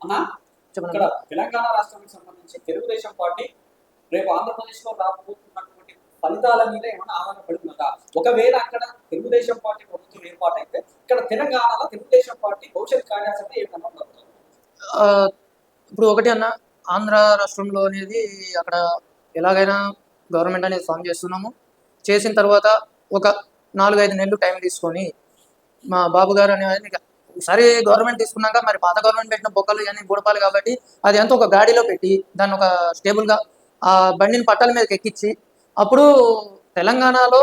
అన్న ఇక్కడ తెలంగాణ రాష్ట్రానికి సంబంధించి తెలుగుదేశం పార్టీ రేపు ఆంధ్రప్రదేశ్లో రాబోతున్నటువంటి ఫలితాల మీద ఏమైనా ఆధారపడుతున్నదా ఒకవేళ అక్కడ తెలుగుదేశం పార్టీ ప్రభుత్వం ఏర్పాటైతే ఇక్కడ తెలంగాణలో తెలుగుదేశం పార్టీ భవిష్యత్ కార్యాచరణ ఏ విధంగా ఉండబోతుంది? ఆ, ఇప్పుడు ఒకటి అన్న ఆంధ్ర రాష్ట్రంలో అనేది అక్కడ ఎలాగైనా గవర్నమెంట్ అనేది ఫామ్ చేస్తున్నాము. చేసిన తర్వాత ఒక నాలుగైదు నెలలు టైం తీసుకొని మా బాబు గారు అనే ఆయన గవర్నమెంట్ తీసుకున్నాక మరి పాత గవర్నమెంట్ పెట్టిన బొక్కలు ఇవన్నీ బుడపాలు కాబట్టి అది అంతా ఒక గాడిలో పెట్టి దాన్ని ఒక స్టేబుల్గా ఆ బండిని పట్టాల మీదకి ఎక్కించి అప్పుడు తెలంగాణలో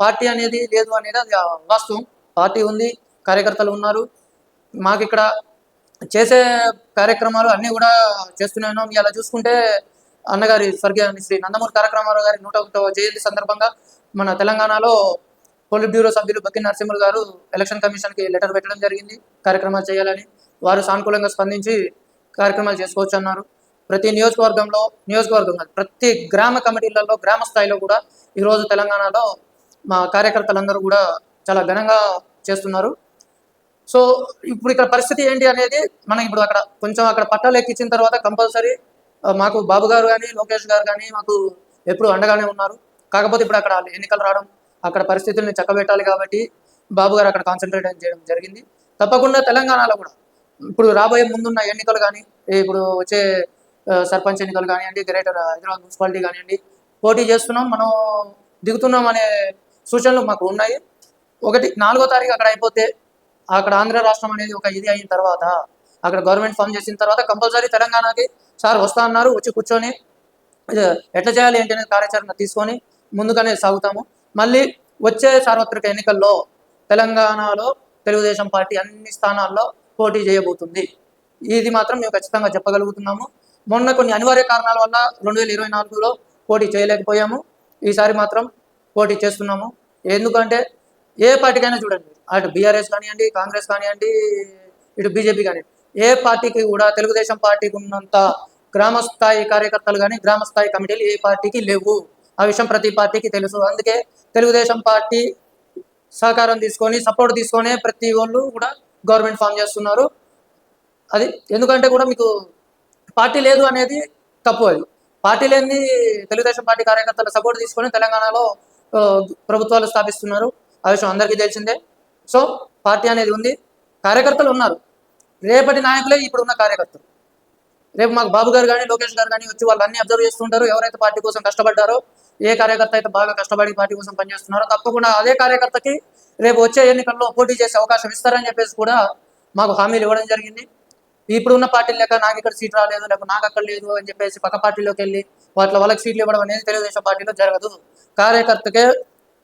పార్టీ అనేది లేదు అనేది అది వాస్తవం. పార్టీ ఉంది కార్యకర్తలు ఉన్నారు. మాకు ఇక్కడ చేసే కార్యక్రమాలు అన్నీ కూడా చేస్తూనే ఉన్నాం ఇలా చూసుకుంటే అన్నగారి స్వర్గీయ శ్రీ నందమూరి తారక రామారావు గారి నూట ఒకటవ జయంతి సందర్భంగా మన తెలంగాణలో పోలిట్ బ్యూరో సభ్యులు బక్కి నరసింహులు గారు ఎలక్షన్ కమిషన్కి లెటర్ పెట్టడం జరిగింది. కార్యక్రమాలు చేయాలని వారు సానుకూలంగా స్పందించి కార్యక్రమాలు చేసుకోవచ్చు అన్నారు. ప్రతి నియోజకవర్గంలో నియోజకవర్గం కాదు, ప్రతి గ్రామ కమిటీలలో గ్రామ స్థాయిలో కూడా ఈరోజు తెలంగాణలో మా కార్యకర్తలందరూ కూడా చాలా ఘనంగా చేస్తున్నారు. సో ఇప్పుడు ఇక్కడ పరిస్థితి ఏంటి అనేది మనం ఇప్పుడు అక్కడ కొంచెం అక్కడ పట్టాలు ఎక్కించిన తర్వాత కంపల్సరీ మాకు బాబు గారు కానీ లోకేష్ గారు కానీ మాకు ఎప్పుడు అండగానే ఉన్నారు. కాకపోతే ఇప్పుడు అక్కడ ఎన్నికలు రావడం అక్కడ పరిస్థితుల్ని చక్కబెట్టాలి కాబట్టి బాబు గారు అక్కడ కాన్సన్ట్రేట్ చేయడం జరిగింది. తప్పకుండా తెలంగాణలో కూడా. ఇప్పుడు రాబోయే ముందున్న ఎన్నికలు కానీ ఇప్పుడు వచ్చే సర్పంచ్ ఎన్నికలు కానివ్వండి గ్రేటర్ హైదరాబాద్ మున్సిపాలిటీ కానివ్వండి పోటీ చేస్తున్నాం మనం దిగుతున్నాం అనే సూచనలు మాకు ఉన్నాయి. ఒకటి నాలుగో తారీఖు అక్కడ అయిపోతే అక్కడ ఆంధ్ర రాష్ట్రం అనేది ఒక ఇది అయిన తర్వాత అక్కడ గవర్నమెంట్ ఫామ్ చేసిన తర్వాత కంపల్సరీ తెలంగాణకి సార్ వస్తా అన్నారు వచ్చి కూర్చొని ఎట్లా చేయాలి ఏంటి అనేది కార్యాచరణ తీసుకొని ముందుగానే సాగుతాము. మళ్ళీ వచ్చే సార్వత్రిక ఎన్నికల్లో తెలంగాణలో తెలుగుదేశం పార్టీ అన్ని స్థానాల్లో పోటీ చేయబోతుంది. ఇది మాత్రం మేము ఖచ్చితంగా చెప్పగలుగుతున్నాము. మొన్న కొన్ని అనివార్య కారణాల వల్ల రెండు వేల ఇరవై నాలుగులో పోటీ చేయలేకపోయాము. ఈసారి మాత్రం పోటీ చేస్తున్నాము. ఎందుకంటే ఏ పార్టీకైనా చూడండి అటు బీఆర్ఎస్ కానివ్వండి కాంగ్రెస్ కానివ్వండి ఇటు బీజేపీ కానివ్వండి ఏ పార్టీకి కూడా తెలుగుదేశం పార్టీకి ఉన్నంత గ్రామస్థాయి కార్యకర్తలు కానీ గ్రామ స్థాయి కమిటీలు ఏ పార్టీకి లేవు. ఆ విషయం ప్రతి పార్టీకి తెలుసు. అందుకే తెలుగుదేశం పార్టీ సహకారం తీసుకొని సపోర్ట్ తీసుకొని ప్రతి వాళ్ళు కూడా గవర్నమెంట్ ఫామ్ చేస్తున్నారు. అది ఎందుకంటే కూడా మీకు పార్టీ లేదు అనేది తప్పు అది. పార్టీ లేని తెలుగుదేశం పార్టీ కార్యకర్తల సపోర్ట్ తీసుకొని తెలంగాణలో ప్రభుత్వాలు స్థాపిస్తున్నారు. ఆ విషయం అందరికీ తెలిసిందే. సో పార్టీ అనేది ఉంది. కార్యకర్తలు ఉన్నారు. రేపటి నాయకులే ఇప్పుడు ఉన్న కార్యకర్తలు. రేపు మాకు బాబు గారు కానీ లోకేష్ గారు కానీ వచ్చి వాళ్ళు అన్ని అబ్జర్వ్ చేస్తుంటారు. ఎవరైతే పార్టీ కోసం కష్టపడ్డారో ఏ కార్యకర్త అయితే బాగా కష్టపడి పార్టీ కోసం పనిచేస్తున్నారో తప్పకుండా అదే కార్యకర్తకి రేపు వచ్చే ఎన్నికల్లో పోటీ చేసే అవకాశం ఇస్తారని చెప్పేసి కూడా మాకు హామీలు ఇవ్వడం జరిగింది. ఇప్పుడు ఉన్న పార్టీలు లేక నాకు ఇక్కడ సీట్ రాలేదు లేక నాకు అక్కడ లేదు అని చెప్పేసి పక్క పార్టీలోకి వెళ్ళి వాటిలో వాళ్ళకి సీట్లు ఇవ్వడం అనేది తెలుగుదేశం పార్టీలో జరగదు. కార్యకర్తకే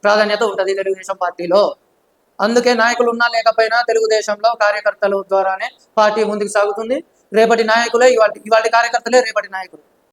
ప్రాధాన్యత ఉంటుంది తెలుగుదేశం పార్టీలో. అందుకే నాయకులు ఉన్నా లేకపోయినా తెలుగుదేశంలో కార్యకర్తల ద్వారానే పార్టీ ముందుకు సాగుతుంది. రేపటి నాయకులే ఇవాళ ఇవాళ కార్యకర్తలే రేపటి నాయకులు.